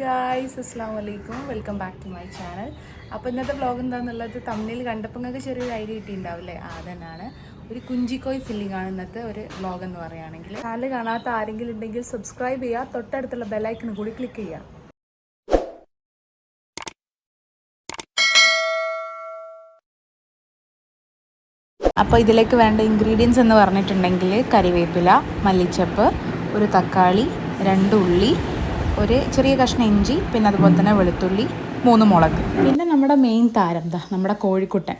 Guys അസ്സാം വലൈക്കും welcome back to my channel അപ്പോൾ ഇന്നത്തെ വ്ളോഗ് എന്താണെന്നുള്ളത് തമ്മിൽ കണ്ടപ്പോൾ നിങ്ങൾക്ക് ചെറിയൊരു ഐഡിയ കിട്ടിയിട്ടുണ്ടാവില്ലേ? ആ തന്നെയാണ് ഒരു കുഞ്ചിക്കോയ് ഫില്ലിംഗ് ആണ് ഇന്നത്തെ ഒരു വ്ളോഗ് എന്ന് പറയുകയാണെങ്കിൽ. ചാനൽ കാണാത്ത ആരെങ്കിലും ഉണ്ടെങ്കിൽ സബ്സ്ക്രൈബ് ചെയ്യുക. തൊട്ടടുത്തുള്ള ബെല്ലൈക്കൺ കൂടി ക്ലിക്ക് ചെയ്യുക. അപ്പോൾ ഇതിലേക്ക് വേണ്ട ഇൻഗ്രീഡിയൻസ് എന്ന് പറഞ്ഞിട്ടുണ്ടെങ്കിൽ കറിവേപ്പില മല്ലിച്ചപ്പ് ഒരു തക്കാളി രണ്ട് ഉള്ളി ഒരു ചെറിയ കഷ്ണം ഇഞ്ചി പിന്നെ അതുപോലെ തന്നെ വെളുത്തുള്ളി മൂന്ന് മുളക്. പിന്നെ നമ്മുടെ മെയിൻ താരം എന്താ നമ്മുടെ കോഴിക്കുട്ടൻ.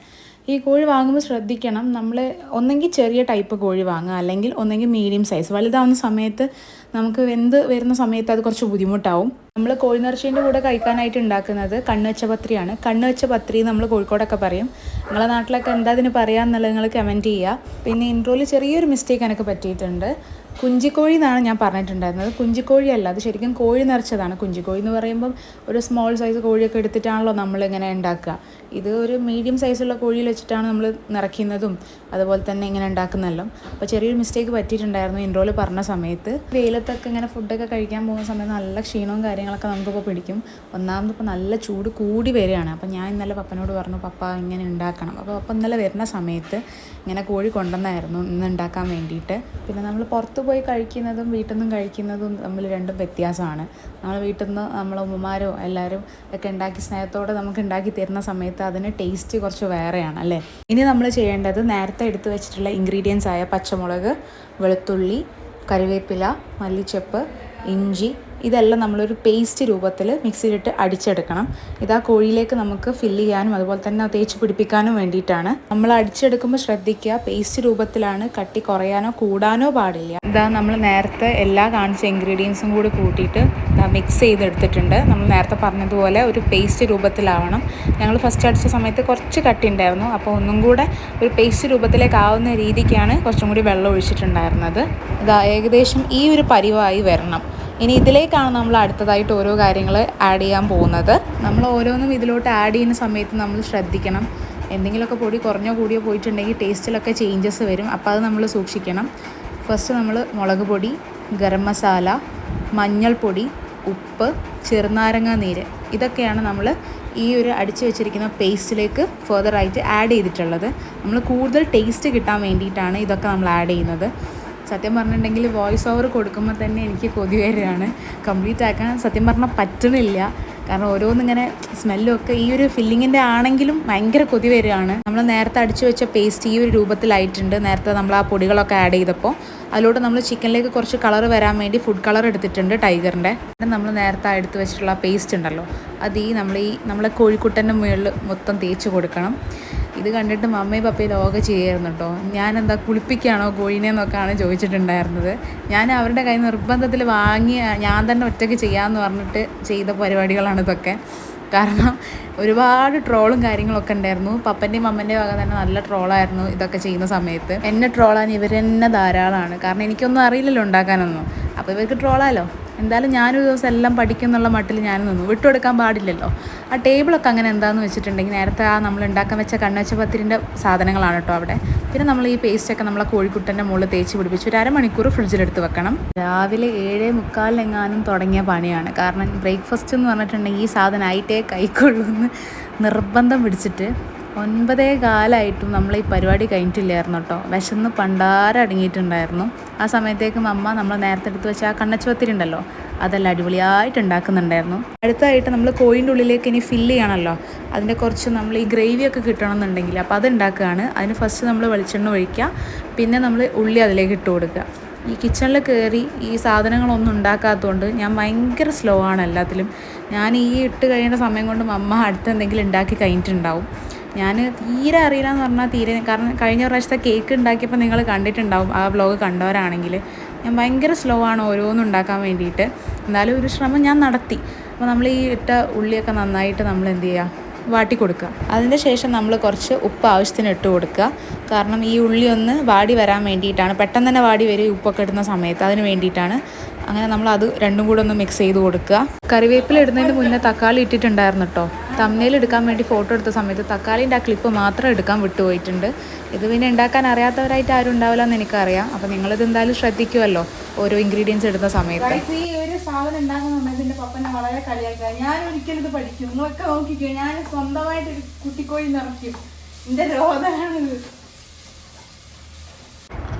ഈ കോഴി വാങ്ങുമ്പോൾ ശ്രദ്ധിക്കണം നമ്മൾ ഒന്നെങ്കിൽ ചെറിയ ടൈപ്പ് കോഴി വാങ്ങുക അല്ലെങ്കിൽ ഒന്നെങ്കിൽ മീഡിയം സൈസ് വലുതാവുന്ന സമയത്ത് നമുക്ക് വെന്ത് വരുന്ന സമയത്ത് അത് കുറച്ച് ബുദ്ധിമുട്ടാവും. നമ്മൾ കോഴി നിറച്ചതിന്റെ കൂടെ കഴിക്കാനായിട്ട് ഉണ്ടാക്കുന്നത് കണ്ണുവച്ച പത്രിയാണ്. കണ്ണുവച്ച പത്രി നമ്മൾ കോഴിക്കോടൊക്കെ പറയും. നിങ്ങളെ നാട്ടിലൊക്കെ എന്താ അതിന് പറയാമെന്നുള്ളത് നിങ്ങൾ കമന്റ് ചെയ്യുക പിന്നെ ഇൻട്രോയിൽ ചെറിയൊരു മിസ്റ്റേക്ക് എനിക്ക് പറ്റിയിട്ടുണ്ട്. കുഞ്ചിക്കോഴി എന്നാണ് ഞാൻ പറഞ്ഞിട്ടുണ്ടായിരുന്നത്. കുഞ്ചിക്കോഴി അല്ല അത് ശരിക്കും കോഴി നിറച്ചതാണ്. കുഞ്ചിക്കോഴി എന്ന് പറയുമ്പം ഒരു സ്മോൾ സൈസ് കോഴിയൊക്കെ എടുത്തിട്ടാണല്ലോ നമ്മൾ ഇങ്ങനെ ഉണ്ടാക്കുക. ഇത് ഒരു മീഡിയം സൈസുള്ള കോഴിയിൽ വെച്ചിട്ടാണ് നമ്മൾ നിറയ്ക്കുന്നതും അതുപോലെ തന്നെ ഇങ്ങനെ ഉണ്ടാക്കുന്നതെല്ലാം. അപ്പോൾ ചെറിയൊരു മിസ്റ്റേക്ക് പറ്റിയിട്ടുണ്ടായിരുന്നു ഇൻട്രോയിൽ പറഞ്ഞ സമയത്ത്. വെയിലത്തൊക്കെ ഇങ്ങനെ ഫുഡൊക്കെ കഴിക്കാൻ പോകുന്ന സമയത്ത് നല്ല ക്ഷീണവും കാര്യങ്ങളൊക്കെ നമുക്കിപ്പോൾ പിടിക്കും. ഒന്നാമത് ഇപ്പോൾ നല്ല ചൂട് കൂടി വരികയാണ്. അപ്പോൾ ഞാൻ ഇന്നലെ പപ്പനോട് പറഞ്ഞു പപ്പ ഇങ്ങനെ ഉണ്ടാക്കണം അപ്പോൾ അപ്പം ഇന്നലെ വരുന്ന സമയത്ത് ഇങ്ങനെ കോഴി കൊണ്ടുവന്നായിരുന്നു ഇന്ന് ഉണ്ടാക്കാൻ വേണ്ടിയിട്ട്. പിന്നെ നമ്മൾ പുറത്ത് പോയി കഴിക്കുന്നതും വീട്ടിൽ നിന്നും കഴിക്കുന്നതും തമ്മിൽ രണ്ടും വ്യത്യാസമാണ്. നമ്മൾ വീട്ടിൽ നിന്ന് നമ്മളെ ഉമ്മമാരോ എല്ലാവരും ഒക്കെ ഉണ്ടാക്കി സ്നേഹത്തോടെ നമുക്ക് ഉണ്ടാക്കി തരുന്ന സമയത്ത് അതിന് ടേസ്റ്റ് കുറച്ച് വേറെയാണ് അല്ലേ? ഇനി നമ്മൾ ചെയ്യേണ്ടത് നേരത്തെ എടുത്തു വെച്ചിട്ടുള്ള ഇൻഗ്രീഡിയൻസ് ആയ പച്ചമുളക് വെളുത്തുള്ളി കറിവേപ്പില മല്ലിച്ചപ്പ് ഇഞ്ചി ഇതെല്ലാം നമ്മളൊരു പേസ്റ്റ് രൂപത്തിൽ മിക്സിയിലിട്ട് അടിച്ചെടുക്കണം. ഇത് ആ കോഴിയിലേക്ക് നമുക്ക് ഫില്ല് ചെയ്യാനും അതുപോലെ തന്നെ തേച്ച് പിടിപ്പിക്കാനും വേണ്ടിയിട്ടാണ്. നമ്മൾ അടിച്ചെടുക്കുമ്പോൾ ശ്രദ്ധിക്കുക പേസ്റ്റ് രൂപത്തിലാണ് കട്ടി കുറയാനോ കൂടാനോ പാടില്ല. ഇതാ നമ്മൾ നേരത്തെ എല്ലാ കാണിച്ച ഇൻഗ്രീഡിയൻസും കൂടി കൂട്ടിയിട്ട് മിക്സ് ചെയ്തെടുത്തിട്ടുണ്ട്. നമ്മൾ നേരത്തെ പറഞ്ഞതുപോലെ ഒരു പേസ്റ്റ് രൂപത്തിലാവണം. ഞങ്ങൾ ഫസ്റ്റ് അടിച്ച സമയത്ത് കുറച്ച് കട്ടി ഉണ്ടായിരുന്നു. അപ്പോൾ ഒന്നും കൂടെ ഒരു പേസ്റ്റ് രൂപത്തിലേക്ക് ആവുന്ന രീതിക്കാണ് കുറച്ചും കൂടി വെള്ളം ഒഴിച്ചിട്ടുണ്ടായിരുന്നത്. ഇതാ ഏകദേശം ഈ ഒരു പരിവായി വരണം. ഇനി ഇതിലേക്കാണ് നമ്മൾ അടുത്തതായിട്ട് ഓരോ കാര്യങ്ങൾ ആഡ് ചെയ്യാൻ പോകുന്നത്. നമ്മൾ ഓരോന്നും ഇതിലോട്ട് ആഡ് ചെയ്യുന്ന സമയത്ത് നമ്മൾ ശ്രദ്ധിക്കണം. എന്തെങ്കിലുമൊക്കെ പൊടി കുറഞ്ഞോ കൂടിയോ പോയിട്ടുണ്ടെങ്കിൽ ടേസ്റ്റിലൊക്കെ ചേഞ്ചസ് വരും. അപ്പോൾ അത് നമ്മൾ സൂക്ഷിക്കണം. ഫസ്റ്റ് നമ്മൾ മുളക് പൊടി ഗരം മസാല മഞ്ഞൾപ്പൊടി ഉപ്പ് ചെറുനാരങ്ങ നീര് ഇതൊക്കെയാണ് നമ്മൾ ഈ ഒരു അടിച്ചു വെച്ചിരിക്കുന്ന പേസ്റ്റിലേക്ക് ഫർദറായിട്ട് ആഡ് ചെയ്തിട്ടുള്ളത്. നമ്മൾ കൂടുതൽ ടേസ്റ്റ് കിട്ടാൻ വേണ്ടിയിട്ടാണ് ഇതൊക്കെ നമ്മൾ ആഡ് ചെയ്യുന്നത്. സത്യം പറഞ്ഞിട്ടുണ്ടെങ്കിൽ വോയിസ് ഓവർ കൊടുക്കുമ്പോൾ തന്നെ എനിക്ക് കൊതി വരികയാണ്. കംപ്ലീറ്റ് ആക്കാൻ സത്യം പറഞ്ഞാൽ പറ്റുന്നില്ല കാരണം ഓരോന്നിങ്ങനെ സ്മെല്ലും ഒക്കെ ഈ ഒരു ഫില്ലിങ്ങിന്റെ ആണെങ്കിലും ഭയങ്കര കൊതി വരികയാണ്. നമ്മൾ നേരത്തെ അടിച്ചു വെച്ച പേസ്റ്റ് ഈ ഒരു രൂപത്തിലായിട്ടുണ്ട്. നേരത്തെ നമ്മൾ ആ പൊടികളൊക്കെ ആഡ് ചെയ്തപ്പോൾ അതിലോട്ട് നമ്മൾ ചിക്കനിലേക്ക് കുറച്ച് കളർ വരാൻ വേണ്ടി ഫുഡ് കളർ എടുത്തിട്ടുണ്ട് ടൈഗറിന്റെ നമ്മൾ നേരത്തെ എടുത്ത് വെച്ചിട്ടുള്ള പേസ്റ്റ് ഉണ്ടല്ലോ അത് ഈ നമ്മൾ ഈ നമ്മളെ കോഴിക്കുട്ടന്റെ മുകളിൽ മൊത്തം തേച്ച് കൊടുക്കണം. ഇത് കണ്ടിട്ട് മമ്മയും പപ്പയും ലോക ചെയ്യായിരുന്നു കേട്ടോ. ഞാൻ എന്താ കുളിപ്പിക്കുകയാണോ കോഴീനെ എന്നൊക്കെയാണ് ചോദിച്ചിട്ടുണ്ടായിരുന്നത്. ഞാൻ അവരുടെ കയ്യിൽ നിർബന്ധത്തിൽ വാങ്ങി ഞാൻ തന്നെ ഒറ്റയ്ക്ക് ചെയ്യാമെന്ന് പറഞ്ഞിട്ട് ചെയ്ത പരിപാടികളാണ് ഇതൊക്കെ. കാരണം ഒരുപാട് ട്രോളും കാര്യങ്ങളൊക്കെ ഉണ്ടായിരുന്നു. പപ്പന്റെയും അമ്മന്റെയും വക തന്നെ നല്ല ട്രോളായിരുന്നു ഇതൊക്കെ ചെയ്യുന്ന സമയത്ത്. എന്നെ ട്രോളാൻ ഇവർ തന്നെ ധാരാളമാണ് കാരണം എനിക്കൊന്നും അറിയില്ലല്ലോ ഉണ്ടാക്കാനൊന്നും. അപ്പോൾ ഇവർക്ക് ട്രോളാലോ? എന്തായാലും ഞാനൊരു ദിവസം എല്ലാം പഠിക്കുന്നുള്ള മട്ടിൽ ഞാൻ നിന്നു. വിട്ടുകൊടുക്കാൻ പാടില്ലല്ലോ. ആ ടേബിളൊക്കെ അങ്ങനെ എന്താണെന്ന് വെച്ചിട്ടുണ്ടെങ്കിൽ നേരത്തെ ആ നമ്മൾ ഉണ്ടാക്കാൻ വെച്ച കണ്ണച്ച പത്തിരിന്റെ സാധനങ്ങളാണ് കേട്ടോ അവിടെ. പിന്നെ നമ്മൾ ഈ പേസ്റ്റൊക്കെ നമ്മളെ കോഴിക്കുട്ടന്റെ മുകളിൽ തേച്ച് പിടിപ്പിച്ച് ഒരു അരമണിക്കൂർ ഫ്രിഡ്ജിലെടുത്ത് വെക്കണം. രാവിലെ ഏഴേ മുക്കാലിലെങ്ങാനും തുടങ്ങിയ പണിയാണ്. കാരണം ബ്രേക്ക്ഫാസ്റ്റ് എന്ന് പറഞ്ഞിട്ടുണ്ടെങ്കിൽ ഈ സാധനം ആയിട്ടേ കൈക്കൊള്ളൂ എന്ന് നിർബന്ധം പിടിച്ചിട്ട് ഒൻപതേ കാലമായിട്ടും നമ്മൾ ഈ പരിപാടി കഴിഞ്ഞിട്ടില്ലായിരുന്നു കേട്ടോ. വിശന്ന് പണ്ടാരം അടങ്ങിയിട്ടുണ്ടായിരുന്നു. ആ സമയത്തേക്കും അമ്മ നമ്മൾ നേരത്തെ എടുത്ത് വെച്ച ആ കണ്ണച്ചുവത്തിരി ഉണ്ടല്ലോ അതെല്ലാം അടിപൊളിയായിട്ട് ഉണ്ടാക്കുന്നുണ്ടായിരുന്നു. അടുത്തായിട്ട് നമ്മൾ കോഴിന്റെ ഉള്ളിലേക്ക് ഇനി ഫില്ല് ചെയ്യണമല്ലോ. അതിന്റെ കുറച്ച് നമ്മൾ ഈ ഗ്രേവി ഒക്കെ കിട്ടണമെന്നുണ്ടെങ്കിൽ അപ്പോൾ അത് ഉണ്ടാക്കുകയാണ് അതിന് ഫസ്റ്റ് നമ്മൾ വെളിച്ചെണ്ണ ഒഴിക്കുക. പിന്നെ നമ്മൾ ഉള്ളി അതിലേക്ക് ഇട്ട് കൊടുക്കുക. ഈ കിച്ചണിൽ കയറി ഈ സാധനങ്ങളൊന്നും ഉണ്ടാക്കാത്തതുകൊണ്ട് ഞാൻ ഭയങ്കര സ്ലോ ആണ് എല്ലാത്തിലും. ഞാൻ ഈ ഇട്ട് കഴിയുന്ന സമയം കൊണ്ട് അമ്മ അടുത്തെന്തെങ്കിലും ഉണ്ടാക്കി കഴിഞ്ഞിട്ടുണ്ടാവും. ഞാൻ തീരെ അറിയില്ല എന്ന് പറഞ്ഞാൽ തീരെ. കാരണം കഴിഞ്ഞ പ്രാവശ്യത്തെ കേക്ക് ഉണ്ടാക്കിയപ്പോൾ നിങ്ങൾ കണ്ടിട്ടുണ്ടാവും ആ വ്ലോഗ് കണ്ടവരാണെങ്കിൽ ഞാൻ ഭയങ്കര സ്ലോ ആണ് ഓരോന്നും ഉണ്ടാക്കാൻ വേണ്ടിയിട്ട്. എന്നാലും ഒരു ശ്രമം ഞാൻ നടത്തി. അപ്പോൾ നമ്മൾ ഈ ഇട്ട ഉള്ളിയൊക്കെ നന്നായിട്ട് നമ്മൾ എന്ത് ചെയ്യുക വാട്ടി കൊടുക്കുക അതിന് ശേഷം നമ്മൾ കുറച്ച് ഉപ്പ് ആവശ്യത്തിന് ഇട്ട് കൊടുക്കുക കാരണം ഈ ഉള്ളി ഒന്ന് വാടി വരാൻ വേണ്ടിയിട്ടാണ്. പെട്ടെന്ന് തന്നെ വാടി വരും ഉപ്പൊക്കെ ഇടുന്ന സമയത്ത്. അതിന് വേണ്ടിയിട്ടാണ് അങ്ങനെ നമ്മൾ അത് രണ്ടും കൂടെ ഒന്ന് മിക്സ് ചെയ്ത് കൊടുക്കുക. കറിവേപ്പില ഇടുന്നതിന് മുന്നേ തക്കാളി ഇട്ടിട്ടുണ്ടായിരുന്നു കേട്ടോ തമ്മനയിൽ എടുക്കാൻ വേണ്ടി ഫോട്ടോ എടുത്ത സമയത്ത് തക്കാളിന്റെ ആ ക്ലിപ്പ് മാത്രം എടുക്കാൻ വിട്ടുപോയിട്ടുണ്ട്. ഇത് പിന്നെ ഉണ്ടാക്കാൻ അറിയാത്തവരായിട്ട് ആരും ഉണ്ടാവില്ല എന്ന് എനിക്കറിയാം. അപ്പോൾ നിങ്ങളിത് എന്തായാലും ശ്രദ്ധിക്കുമല്ലോ ഓരോ ഇൻഗ്രീഡിയൻസ് എടുത്ത സമയത്ത്. ഈ ഒരു സാധനം വളരെ ഞാൻ ഇത് പഠിക്കും. നിങ്ങളൊക്കെ നോക്കിക്കോ. ഞാൻ സ്വന്തമായിട്ട് കുട്ടിക്കോഴി നിറയ്ക്കും. എന്റെ രോദനാണിത്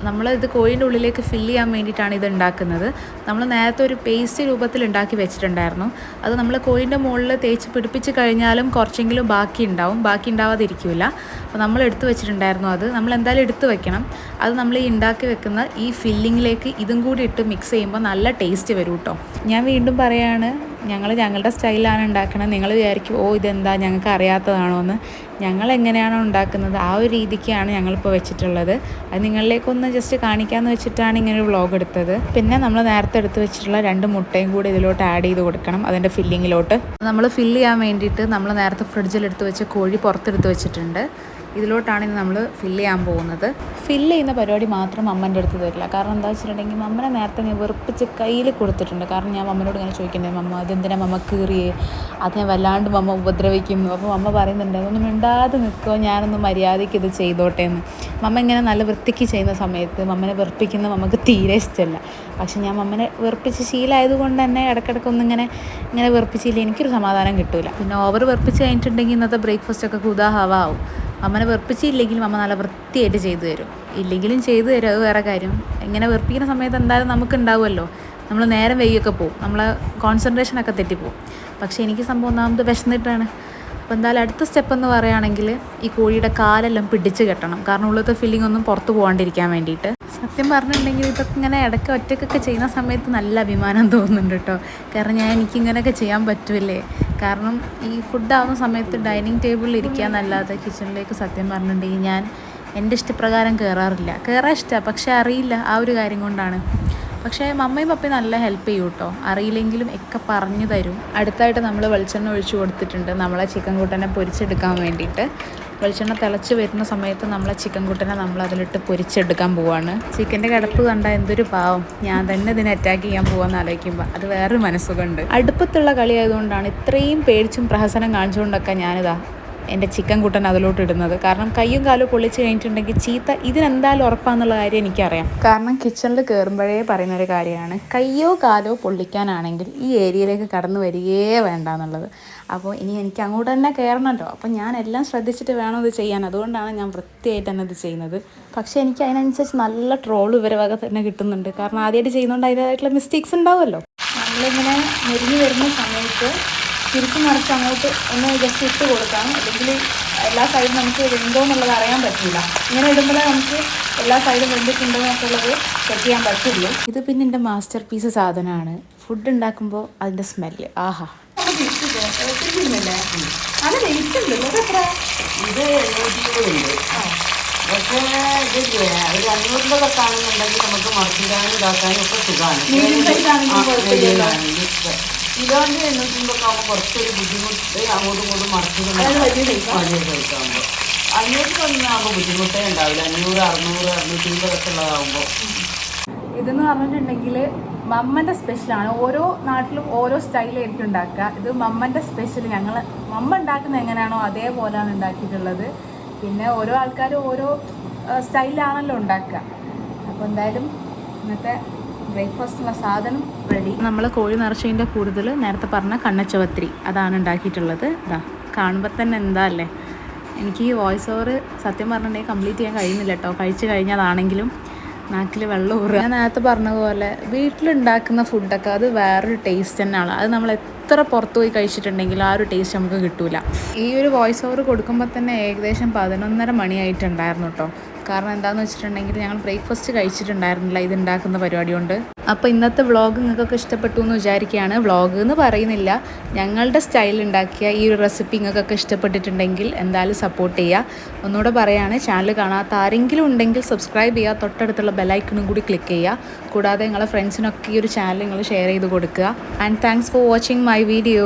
നമ്മൾ ഇത് കോഴിന്റെ ഉള്ളിലേക്ക് ഫില്ല് ചെയ്യാൻ വേണ്ടിയിട്ടാണ് ഇത് ഉണ്ടാക്കുന്നത്. നമ്മൾ നേരത്തെ ഒരു പേസ്റ്റ് രൂപത്തിൽ ഉണ്ടാക്കി വെച്ചിട്ടുണ്ടായിരുന്നു. അത് നമ്മൾ കോഴിന്റെ മുകളിൽ തേച്ച് പിടിപ്പിച്ച് കഴിഞ്ഞാലും കുറച്ചെങ്കിലും ബാക്കി ഉണ്ടാവും. ബാക്കി ഉണ്ടാവാതിരിക്കില്ല അപ്പോൾ നമ്മൾ എടുത്തു വെച്ചിട്ടുണ്ടായിരുന്നു അത്. നമ്മൾ എന്തായാലും എടുത്തു വെക്കണം. അത് നമ്മൾ ഈ ഉണ്ടാക്കി വെക്കുന്ന ഈ ഫില്ലിങ്ങിലേക്ക് ഇതും കൂടി ഇട്ട് മിക്സ് ചെയ്യുമ്പോൾ നല്ല ടേസ്റ്റ് വരും കേട്ടോ ഞാൻ വീണ്ടും പറയാണ് ഞങ്ങൾ ഞങ്ങളുടെ സ്റ്റൈലാണ് ഉണ്ടാക്കുന്നത് നിങ്ങൾ വിചാരിക്കും ഓ ഇതെന്താ? ഞങ്ങൾക്ക് അറിയാത്തതാണോ? എന്ന്. ഞങ്ങൾ എങ്ങനെയാണോ ഉണ്ടാക്കുന്നത് ആ ഒരു രീതിക്കാണ് ഞങ്ങളിപ്പോൾ വെച്ചിട്ടുള്ളത്. അത് നിങ്ങളിലേക്കൊന്ന് ജസ്റ്റ് കാണിക്കാമെന്ന് വെച്ചിട്ടാണ് ഇങ്ങനെ ഒരു വ്ളോഗ് എടുത്തത്. പിന്നെ നമ്മൾ നേരത്തെ എടുത്ത് വെച്ചിട്ടുള്ള രണ്ട് മുട്ടയും കൂടി ഇതിലോട്ട് ആഡ് ചെയ്ത് കൊടുക്കണം അതിന്റെ ഫില്ലിങ്ങിലോട്ട് നമ്മൾ ഫില്ല് ചെയ്യാൻ വേണ്ടിയിട്ട് നമ്മൾ നേരത്തെ ഫ്രിഡ്ജിലെടുത്ത് വെച്ച കോഴി പുറത്തെടുത്ത് വെച്ചിട്ടുണ്ട്. ഇതിലോട്ടാണ് ഇന്ന് നമ്മൾ ഫില്ല് ചെയ്യാൻ പോകുന്നത്. ഫില്ല് ചെയ്യുന്ന പരിപാടി മാത്രം അമ്മന്റെ അടുത്ത് തരില്ല. കാരണം എന്താ വെച്ചിട്ടുണ്ടെങ്കിൽ മമ്മനെ നേരത്തെ ഞാൻ വെറുപ്പിച്ച് കയ്യിൽ കൊടുത്തിട്ടുണ്ട്. കാരണം ഞാൻ മമ്മനോട് ഇങ്ങനെ ചോദിക്കുന്നത് മമ്മ അതെന്തിനാ മമ്മ അത് ഞാൻ വല്ലാണ്ട് മമ്മ ഉപദ്രവിക്കുന്നു. അപ്പോൾ മമ്മ പറയുന്നുണ്ട് അതൊന്നും മിണ്ടാതെ നിൽക്കുമോ ഞാനൊന്ന് മര്യാദയ്ക്ക് ഇത് ചെയ്തോട്ടെ എന്ന്. മമ്മ ഇങ്ങനെ നല്ല വൃത്തിക്ക് ചെയ്യുന്ന സമയത്ത് മമ്മനെ വെറുപ്പിക്കുന്ന മമ്മക്ക് തീരെ ഇഷ്ടമല്ല പക്ഷെ ഞാൻ മമ്മനെ വെറുപ്പിച്ച് ശീലമായതുകൊണ്ട് തന്നെ ഇടയ്ക്കിടയ്ക്ക് ഇങ്ങനെ ഇങ്ങനെ വെറുപ്പിച്ചില്ല എനിക്കൊരു സമാധാനം കിട്ടില്ല പിന്നെ ഓവർ വെറുപ്പിച്ച് കഴിഞ്ഞിട്ടുണ്ടെങ്കിൽ ഇന്നത്തെ ബ്രേക്ക്ഫാസ്റ്റ് ഒക്കെ കുതാഹവ ആവും. അമ്മനെ വെറുപ്പിച്ചില്ലെങ്കിലും അമ്മ നല്ല വൃത്തിയായിട്ട് ചെയ്തു തരും. ഇല്ലെങ്കിലും ചെയ്തു തരും അത് വേറെ കാര്യം. ഇങ്ങനെ വെറുപ്പിക്കുന്ന സമയത്ത് എന്തായാലും നമുക്ക് ഉണ്ടാവുമല്ലോ നമ്മൾ നേരം വൈകിയൊക്കെ പോകും നമ്മളെ കോൺസെൻട്രേഷനൊക്കെ തെറ്റിപ്പോവും. പക്ഷേ എനിക്ക് സംഭവം ഒന്നാമത് വിശന്നിട്ടാണ് അപ്പോൾ എന്തായാലും അടുത്ത സ്റ്റെപ്പ് എന്ന് പറയുകയാണെങ്കിൽ ഈ കോഴിയുടെ കാലെല്ലാം പിടിച്ച് കെട്ടണം. കാരണം ഉള്ളത്തെ ഫീലിംഗ് ഒന്നും പുറത്ത് പോകാണ്ടിരിക്കാൻ വേണ്ടിയിട്ട്. സത്യം പറഞ്ഞിട്ടുണ്ടെങ്കിൽ ഇതൊക്കെ ഇങ്ങനെ ഇടയ്ക്ക് ഒറ്റയ്ക്കൊക്കെ ചെയ്യുന്ന സമയത്ത് നല്ല അഭിമാനം തോന്നുന്നുണ്ട് കേട്ടോ. കാരണം ഞാൻ എനിക്ക് ഇങ്ങനെയൊക്കെ ചെയ്യാൻ പറ്റുമല്ലേ കാരണം ഈ ഫുഡ് ആവുന്ന സമയത്ത് ഡൈനിങ് ടേബിളിൽ ഇരിക്കാന്നല്ലാതെ കിച്ചണിലേക്ക് സത്യം പറഞ്ഞിട്ടുണ്ടെങ്കിൽ ഞാൻ എന്റെ ഇഷ്ടപ്രകാരം കയറാറില്ല കയറാൻ ഇഷ്ടമാണ് പക്ഷേ അറിയില്ല ആ ഒരു കാര്യം കൊണ്ടാണ്. പക്ഷേ മമ്മയും പപ്പയും നല്ല ഹെൽപ്പ് ചെയ്യും കേട്ടോ. അറിയില്ലെങ്കിലും ഒക്കെ പറഞ്ഞു തരും. അടുത്തായിട്ട് നമ്മൾ വെളിച്ചെണ്ണ ഒഴിച്ചു കൊടുത്തിട്ടുണ്ട്. നമ്മളെ ചിക്കൻ കൂട്ടനെ പൊരിച്ചെടുക്കാൻ വേണ്ടിയിട്ട്. വെളിച്ചെണ്ണ തിളച്ച് വരുന്ന സമയത്ത് നമ്മളെ ചിക്കൻ കുട്ടനെ നമ്മൾ അതിലിട്ട് പൊരിച്ചെടുക്കാൻ പോവാണ്. ചിക്കന്റെ കിടപ്പ് കണ്ട എന്തൊരു പാവം. ഞാൻ തന്നെ ഇതിനെ അറ്റാക്ക് ചെയ്യാൻ പോവാന്ന് ആലോചിക്കുമ്പോൾ അത് വേറൊരു മനസ്സുകൊണ്ട് അടുപ്പത്തുള്ള കളി ആയതുകൊണ്ടാണ് ഇത്രയും പേടിച്ചും പ്രഹസനം കാണിച്ചുകൊണ്ടൊക്കെ ഞാനിതാ എന്റെ ചിക്കൻ കുട്ടൻ അതിലോട്ട് ഇടുന്നത് കാരണം കയ്യും കാലും പൊള്ളിച്ച് കഴിഞ്ഞിട്ടുണ്ടെങ്കിൽ ചീത്ത ഇതിനെന്തായാലും ഉറപ്പാന്നുള്ള കാര്യം എനിക്കറിയാം. കാരണം കിച്ചണിൽ കയറുമ്പോഴേ പറയുന്ന ഒരു കാര്യമാണ് കയ്യോ കാലോ പൊള്ളിക്കാനാണെങ്കിൽ ഈ ഏരിയയിലേക്ക് കടന്നു വരികയേ വേണ്ട എന്നുള്ളത് അപ്പോൾ ഇനി എനിക്ക് അങ്ങോട്ട് തന്നെ കയറണമല്ലോ അപ്പോൾ ഞാൻ എല്ലാം ശ്രദ്ധിച്ചിട്ട് വേണം ഇത് ചെയ്യാൻ. അതുകൊണ്ടാണ് ഞാൻ വൃത്തിയായിട്ട് തന്നെ ഇത് ചെയ്യുന്നത്. പക്ഷേ എനിക്ക് അതിനനുസരിച്ച് നല്ല ട്രോൾ ഇവരെ തന്നെ കിട്ടുന്നുണ്ട്. കാരണം ആദ്യമായിട്ട് ചെയ്യുന്നതുകൊണ്ട് അതിന്റെതായിട്ടുള്ള മിസ്റ്റേക്സ് ഉണ്ടാവുമല്ലോ. നമ്മളിങ്ങനെ മുരിഞ്ഞു വരുന്ന സമയത്ത് തിരിച്ചു മറിച്ച് അങ്ങോട്ട് ഒന്ന് ജസ്റ്റ് ഇട്ട് കൊടുക്കാം അല്ലെങ്കിൽ എല്ലാ സൈഡും നമുക്ക് വെന്തോ എന്നുള്ളത് അറിയാൻ പറ്റില്ല ഇങ്ങനെ ഇടുമ്പോഴേ നമുക്ക് എല്ലാ സൈഡും വെന്തിട്ടുണ്ടോ എന്നൊക്കെയുള്ളത് ചെക്ക് ചെയ്യാൻ പറ്റുള്ളൂ ഇത് പിന്നെ എന്റെ മാസ്റ്റർ പീസ് സാധനമാണ്. ഫുഡ് ഉണ്ടാക്കുമ്പോൾ അതിന്റെ സ്മെല്ല് ആഹാ. നല്ല ഉണ്ടല്ലോ ഇത് പക്ഷേ ഒരു നമുക്ക് മറിച്ചിടാനും ഇതാക്കാനും ഒക്കെ സുഖമാണ്. കിലോന്റെ എണ്ണൂറ്റിമ്പൊക്കെ ആകുമ്പോൾ കുറച്ചൊരു ബുദ്ധിമുട്ട് അങ്ങോട്ടും ഇങ്ങോട്ടും മറച്ചിട്ടുണ്ട് ആ? വലിയ സൈസ് ആകുമ്പോൾ ബുദ്ധിമുട്ടേ ഉണ്ടാവില്ല. അഞ്ഞൂറ് അറുന്നൂറ് അറുന്നൂറ്റിമ്പതൊക്കെ ഉള്ളതാകുമ്പോൾ ഇതെന്ന് പറഞ്ഞിട്ടുണ്ടെങ്കിൽ മമ്മന്റെ സ്പെഷ്യലാണ് ഓരോ നാട്ടിലും ഓരോ സ്റ്റൈലായിരിക്കും ഉണ്ടാക്കുക. ഇത് മമ്മന്റെ സ്പെഷ്യൽ ഞങ്ങൾ മമ്മ ഉണ്ടാക്കുന്നത് എങ്ങനെയാണോ അതേപോലെയാണ് ഉണ്ടാക്കിയിട്ടുള്ളത്. പിന്നെ ഓരോ ആൾക്കാരും ഓരോ സ്റ്റൈലാണല്ലോ ഉണ്ടാക്കുക. അപ്പോൾ എന്തായാലും ഇന്നത്തെ ബ്രേക്ക്ഫാസ്റ്റിനുള്ള സാധനം റെഡി നമ്മൾ കോഴി നിറച്ചതിന്റെ കൂടുതൽ നേരത്തെ പറഞ്ഞ കണ്ണച്ചവത്രി അതാണ് ഉണ്ടാക്കിയിട്ടുള്ളത്. ഇതാ കാണുമ്പോൾ തന്നെ എന്താ അല്ലേ? എനിക്ക് ഈ വോയിസ് ഓവർ സത്യം പറഞ്ഞിട്ടുണ്ടെങ്കിൽ കംപ്ലീറ്റ് ചെയ്യാൻ കഴിയുന്നില്ല കേട്ടോ കഴിച്ചു കഴിഞ്ഞതാണെങ്കിലും നാക്കിൽ വെള്ളം ഊറുക. ഞാൻ നേരത്തെ പറഞ്ഞ പറഞ്ഞതുപോലെ വീട്ടിലുണ്ടാക്കുന്ന ഫുഡൊക്കെ അത് വേറൊരു ടേസ്റ്റ് തന്നെയാണ്. അത് നമ്മൾ എത്ര പുറത്ത് പോയി കഴിച്ചിട്ടുണ്ടെങ്കിലും ആ ഒരു ടേസ്റ്റ് നമുക്ക് കിട്ടൂല. ഈ ഒരു വോയിസ് ഓവർ കൊടുക്കുമ്പോൾ തന്നെ ഏകദേശം പതിനൊന്നര മണിയായിട്ടുണ്ടായിരുന്നു കേട്ടോ കാരണം എന്താണെന്ന് വെച്ചിട്ടുണ്ടെങ്കിൽ ഞങ്ങൾ ബ്രേക്ക്ഫാസ്റ്റ് കഴിച്ചിട്ടുണ്ടായിരുന്നില്ല ഇത് ഉണ്ടാക്കുന്ന പരിപാടി കൊണ്ട്. അപ്പോൾ ഇന്നത്തെ വ്ളോഗ് നിങ്ങൾക്കൊക്കെ ഇഷ്ടപ്പെട്ടു എന്ന് വിചാരിക്കുകയാണ്. വ്ളോഗ് എന്ന് പറയുന്നില്ല. ഞങ്ങളുടെ സ്റ്റൈൽ ഉണ്ടാക്കിയ ഈ ഒരു റെസിപ്പി നിങ്ങൾക്കൊക്കെ ഇഷ്ടപ്പെട്ടിട്ടുണ്ടെങ്കിൽ എന്തായാലും സപ്പോർട്ട് ചെയ്യുക. ഒന്നുകൂടെ പറയുകയാണ് ചാനൽ കാണാത്ത ആരെങ്കിലും ഉണ്ടെങ്കിൽ സബ്സ്ക്രൈബ് ചെയ്യുക. തൊട്ടടുത്തുള്ള ബെലൈക്കണും കൂടി ക്ലിക്ക് ചെയ്യുക. കൂടാതെ നിങ്ങളെ ഫ്രണ്ട്സിനൊക്കെ ഈ ഒരു ചാനൽ നിങ്ങൾ ഷെയർ ചെയ്ത് കൊടുക്കുക. And thanks for watching my video